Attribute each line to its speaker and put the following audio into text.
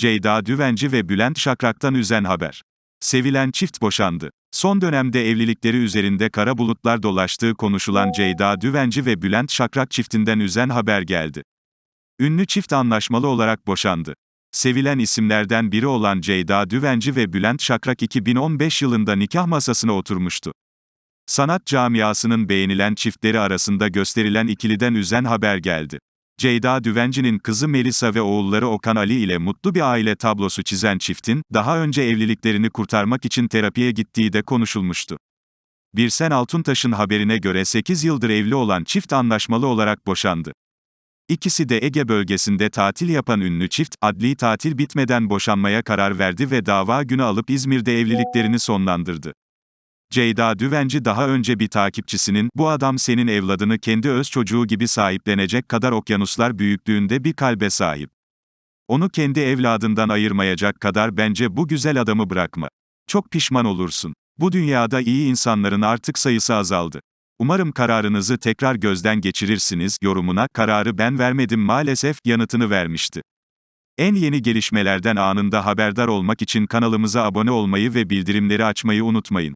Speaker 1: Ceyda Düvenci ve Bülent Şakrak'tan üzen haber. Sevilen çift boşandı. Son dönemde evlilikleri üzerinde kara bulutlar dolaştığı konuşulan Ceyda Düvenci ve Bülent Şakrak çiftinden üzen haber geldi. Ünlü çift anlaşmalı olarak boşandı. Sevilen isimlerden biri olan Ceyda Düvenci ve Bülent Şakrak 2015 yılında nikah masasına oturmuştu. Sanat camiasının beğenilen çiftleri arasında gösterilen ikiliden üzen haber geldi. Ceyda Düvenci'nin kızı Melisa ve oğulları Okan Ali ile mutlu bir aile tablosu çizen çiftin, daha önce evliliklerini kurtarmak için terapiye gittiği de konuşulmuştu. Birsen Altuntaş'ın haberine göre 8 yıldır evli olan çift anlaşmalı olarak boşandı. İkisi de Ege bölgesinde tatil yapan ünlü çift, adli tatil bitmeden boşanmaya karar verdi ve dava günü alıp İzmir'de evliliklerini sonlandırdı. Ceyda Düvenci daha önce bir takipçisinin, bu adam senin evladını kendi öz çocuğu gibi sahiplenecek kadar okyanuslar büyüklüğünde bir kalbe sahip. Onu kendi evladından ayırmayacak kadar bence bu güzel adamı bırakma. Çok pişman olursun. Bu dünyada iyi insanların artık sayısı azaldı. Umarım kararınızı tekrar gözden geçirirsiniz, yorumuna, kararı ben vermedim maalesef, yanıtını vermişti. En yeni gelişmelerden anında haberdar olmak için kanalımıza abone olmayı ve bildirimleri açmayı unutmayın.